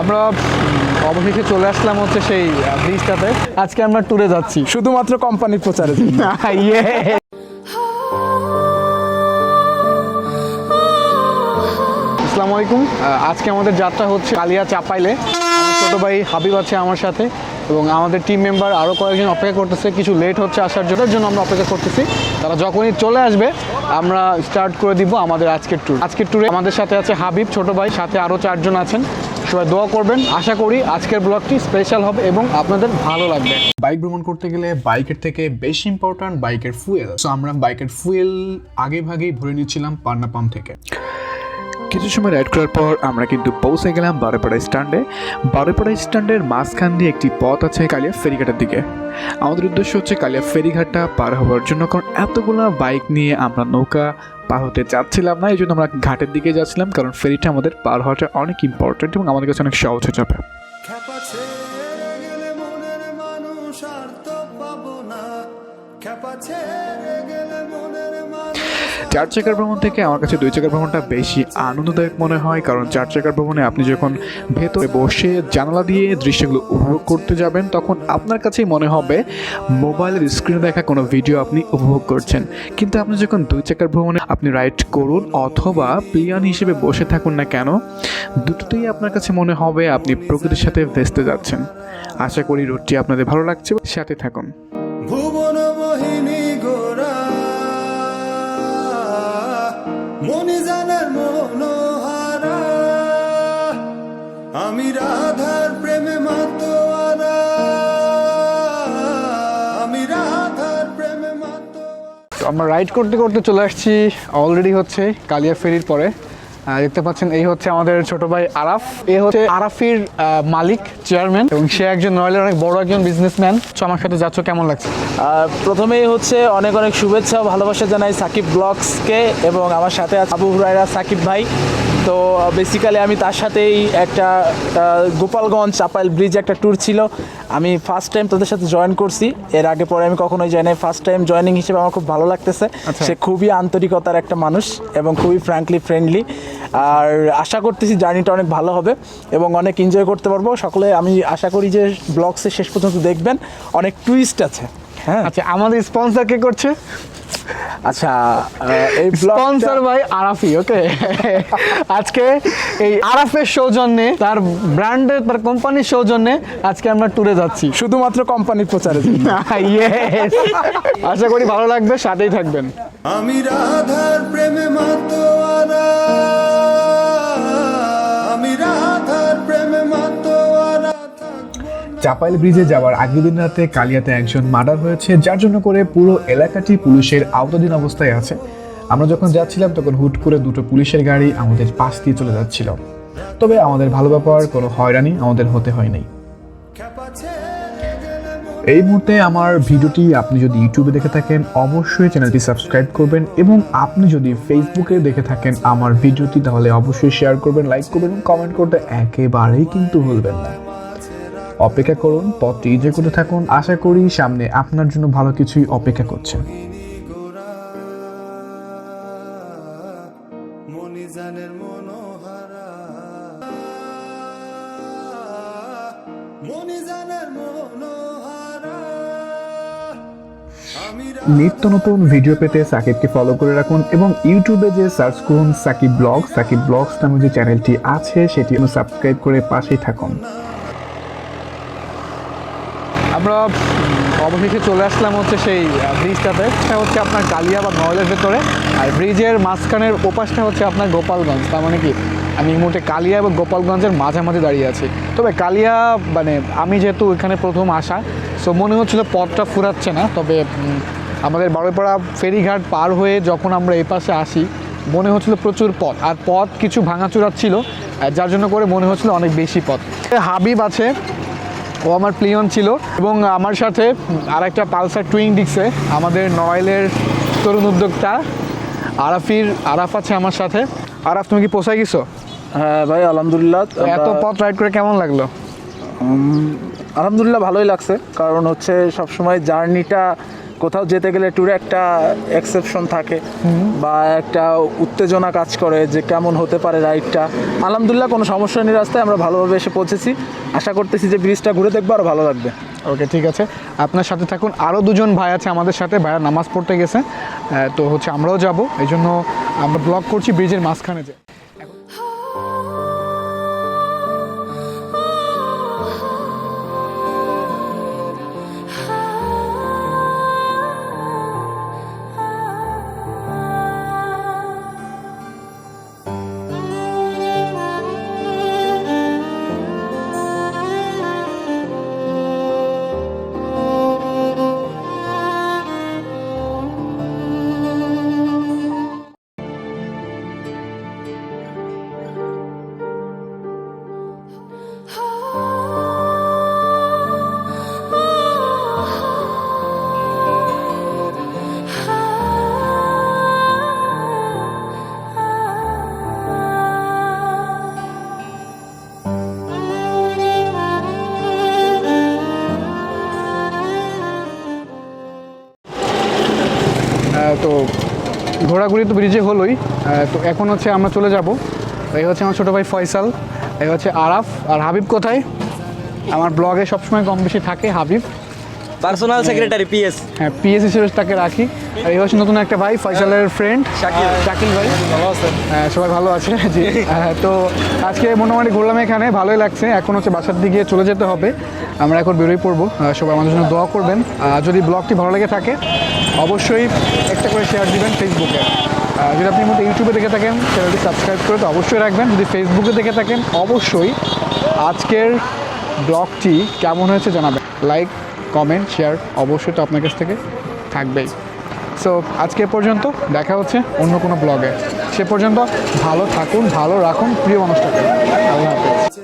আমরা অবশেষে চলে আসলাম হচ্ছে সেই ব্রিজটাতে আজকে আমরা ট্যুরে যাচ্ছি। শুধুমাত্র কোম্পানির প্রচারে ইয়ে আসসালামু আলাইকুম। আজকে আমাদের যাত্রা হচ্ছে কালিয়া চাপাইলে আমার ছোট ভাই হাবিব আছে আমার সাথে। এবং আমাদের টিম মেম্বার আরও কয়েকজন অপেক্ষা করতেছে, কিছু লেট হচ্ছে আসার জন্য জন্য আমরা অপেক্ষা করতেছি। তারা যখনই চলে আসবে, আমরা স্টার্ট করে দিব আমাদের আজকের ট্যুর আজকের ট্যুরে আমাদের সাথে আছে হাবিব, ছোট ভাই, সাথে আরও চারজন আছেন। সবাই দোয়া করবেন। আশা করি আজকের ব্লগটি স্পেশাল হবে এবং আপনাদের ভালো লাগবে। বাইক ভ্রমণ করতে গেলে বাইকের থেকে বেশি ইম্পর্ট্যান্ট বাইকের ফুয়েল সো আমরা বাইকের ফুয়েল আগে ভাগেই ভরে নিচ্ছিলাম পান্না পাম্প থেকে। কিছু সময় রাইড করার পর আমরা কিন্তু পৌঁছে গেলাম বারোপাড়া স্ট্যান্ডে। বারোপাড়া স্ট্যান্ডের মাঝখান দিয়ে একটি পথ আছে কালিয়া ফেরিঘাটের দিকে। আমাদের উদ্দেশ্য হচ্ছে কালিয়া ফেরিঘাটটা পার হওয়ার জন্য, কারণ এতগুলো বাইক নিয়ে আমরা নৌকা পার হতে চাচ্ছিলাম না এই জন্য আমরা ঘাটের দিকে যাচ্ছিলাম, কারণ ফেরিটা আমাদের পার হওয়াটা অনেক ইম্পর্টেন্ট এবং আমাদের কাছে অনেক সহজ হয়ে যাবে। চার চাকার ভ্রমণ থেকে আমার কাছে দুই চাকার ভ্রমণটা বেশি আনন্দদায়ক মনে হয়, কারণ চার চাকার ভ্রমণে আপনি যখন ভেতরে বসে জানালা দিয়ে দৃশ্যগুলো উপভোগ করতে যাবেন, তখন আপনার কাছেই মনে হবে মোবাইলের স্ক্রিনে দেখা কোনো ভিডিও আপনি উপভোগ করছেন। কিন্তু আপনি যখন দুই চাকার ভ্রমণে আপনি রাইড করুন অথবা প্লেয়ান হিসেবে বসে থাকুন না কেন, দুটোতেই আপনার কাছে মনে হবে আপনি প্রকৃতির সাথে ভেস্তে যাচ্ছেন। আশা করি রুটটি আপনাদের ভালো লাগছে। সাথে থাকুন। আমি রাধার প্রেমে মাতোয়ারা। আমি রাধার প্রেমে তো আমরা রাইড করতে করতে চলে আসছি অলরেডি হচ্ছে কালিয়া ফেরির পরে। দেখতে পাচ্ছেন এই হচ্ছে আমাদের ছোট ভাই আরাফ। এ হচ্ছে আরাফির মালিক চেয়ারম্যান এবং সে একজন নয়লের অনেক বড় একজন বিজনেসম্যান তো আমার সাথে যাচ্ছ কেমন লাগছে? প্রথমেই হচ্ছে অনেক অনেক শুভেচ্ছা ও ভালোবাসা জানাই সাকিব ব্লগসকে এবং আমার সাথে আছে আবু হুরাইরা সাকিব ভাই। তো বেসিক্যালি আমি তার সাথেই একটা গোপালগঞ্জ চাপাইল ব্রিজ একটা ট্যুর ছিল। আমি ফার্স্ট টাইম তাদের সাথে জয়েন করছি। এর আগে পরে আমি কখনোই যাই নাই। ফার্স্ট টাইম জয়েনিং হিসেবে আমার খুব ভালো লাগতেছে। সে খুবই আন্তরিকতার একটা মানুষ এবং খুবই ফ্র্যাঙ্কলি ফ্রেন্ডলি আর আশা করতেছি জার্নিটা অনেক ভালো হবে এবং অনেক এনজয় করতে পারব। সকলে আমি আশা করি যে ব্লগসে শেষ পর্যন্ত দেখবেন। অনেক টুইস্ট আছে। হ্যাঁ। আচ্ছা আমাদের স্পন্সর কে করছে? আচ্ছা এই স্পন্সর ভাই আরাফি ওকে আজকে এই আরাফের সৌজন্যে তার ব্র্যান্ডের তার কোম্পানির সৌজন্যে আজকে আমরা ট্যুরে যাচ্ছি। শুধুমাত্র কোম্পানির প্রচারে আশা করি ভালো লাগবে সাথেই থাকবেন। আমি রাধার প্রেমে মাতোয়ারা চাপাইল ব্রিজে যাওয়ার আগের দিন রাতে কালিয়াতে একজন মার্ডার হয়েছে, যার জন্য করে পুরো এলাকাটি পুলিশের আওতাধীন অবস্থায় আছে। আমরা যখন যাচ্ছিলাম, তখন হুট করে দুটো পুলিশের গাড়ি আমাদের পাশ দিয়ে চলে যাচ্ছিল। তবে আমাদের ভালো ব্যাপার কোনো হয়রানি আমাদের হতে হয়নি। এই মুহূর্তে আমার ভিডিওটি আপনি যদি ইউটিউবে দেখে থাকেন, অবশ্যই চ্যানেলটি সাবস্ক্রাইব করবেন এবং আপনি যদি ফেসবুকে দেখে থাকেন আমার ভিডিওটি, তাহলে অবশ্যই শেয়ার করবেন, লাইক করবেন কমেন্ট করতে একেবারেই কিন্তু ভুলবেন না। অপেক্ষা করুন পথটি এনজয় করতে থাকুন। আশা করি সামনে আপনার জন্য ভালো কিছুই অপেক্ষা করছে। জানের মনোহারা। নিত্য নতুন ভিডিও পেতে সাকিবকে ফলো করে রাখুন এবং ইউটিউবে যে সার্চ করুন সাকিব ব্লগ সাকিব ব্লগস নামে যে চ্যানেলটি আছে সেটি সাবস্ক্রাইব করে পাশেই থাকুন। আমরা অবশেষে চলে আসলাম হচ্ছে সেই ব্রিজটাতে সেটা হচ্ছে আপনার কালিয়া বা নয়লের ভেতরে। আর ব্রিজের মাঝখানের ওপাশটা হচ্ছে আপনার গোপালগঞ্জ। তার মানে কি, আমি এই মুহূর্তে কালিয়া এবং গোপালগঞ্জের মাঝামাঝি দাঁড়িয়ে আছি। তবে কালিয়া মানে আমি যেহেতু এখানে প্রথম আসা সো মনে হচ্ছিল পথটা ফুরাচ্ছে না। তবে আমাদের বারোপাড়া ফেরিঘাট পার হয়ে যখন আমরা এই পাশে আসি, মনে হচ্ছিল প্রচুর পথ। আর পথ কিছু ভাঙাচুরা ছিল যার জন্য করে মনে হচ্ছিল অনেক বেশি পথ। হাবিব আছে ও আমার প্লিয়ন ছিল এবং আমার সাথে আর একটা পালসার টুইং ডিক্সে আমাদের নয়েলের তরুণ উদ্যোক্তা আরাফির আরাফ আছে আমার সাথে। আরাফ তুমি কি পোষায় গেছো? হ্যাঁ ভাই আলহামদুলিল্লাহ। এত পথ রাইড করে কেমন লাগল? আলহামদুলিল্লাহ ভালোই লাগছে কারণ হচ্ছে সবসময় জার্নিটা কোথাও যেতে গেলে ট্যুরে একটা এক্সেপশন থাকে বা একটা উত্তেজনা কাজ করে যে কেমন হতে পারে রাইডটা আলহামদুলিল্লাহ কোনো সমস্যা নেই রাস্তায়, আমরা ভালোভাবে এসে পৌঁছেছি। আশা করতেছি যে ব্রিজটা ঘুরে দেখব, আর ভালো লাগবে। ওকে ঠিক আছে। আপনার সাথে থাকুন। আরও দুজন ভাই আছে আমাদের সাথে ভাইয়া নামাজ পড়তে গেছে। তো হচ্ছে আমরাও যাব। এই জন্য আমরা ব্লগ করছি ব্রিজের মাঝখানে যে ঘোরাঘুরি তো ব্রিজে হলোই। তো এখন হচ্ছে আমরা চলে যাব। এই হচ্ছে আমার ছোটো ভাই ফয়সাল, এই হচ্ছে আরাফ। আর হাবিব কোথায়? আমার ব্লগে সবসময় কম বেশি থাকে হাবিব। পার্সোনাল সেক্রেটারি পিএস হ্যাঁ পিএস হিসেবে তাকে রাখি। আর এই হচ্ছে নতুন একটা ভাই ফয়সালের ফ্রেন্ড শাকিল। শাকিল ভাই। ভালো আছেন? সবাই ভালো আছে। জি। তো আজকে মোটামুটি ঘুরলাম এখানে ভালোই লাগছে। এখন হচ্ছে বাসার দিকে চলে যেতে হবে। আমরা এখন বেরোই পড়ব। সবাই আমাদের জন্য দোয়া করবেন। আর যদি ব্লগটি ভালো লেগে থাকে অবশ্যই একটা করে শেয়ার দিবেন ফেসবুকে যদি আপনি মতো ইউটিউবে দেখে থাকেন চ্যানেলটি সাবস্ক্রাইব করে তো অবশ্যই রাখবেন। যদি ফেসবুকে দেখে থাকেন অবশ্যই আজকের ব্লগটি কেমন হয়েছে জানাবেন। লাইক কমেন্ট শেয়ার অবশ্যই তো আপনার কাছ থেকে থাকবেই। সো আজকে পর্যন্ত দেখা হচ্ছে অন্য কোনো ব্লগে সে পর্যন্ত ভালো থাকুন, ভালো রাখুন, প্রিয় মানুষটাকে। আল্লাহ হাফেজ।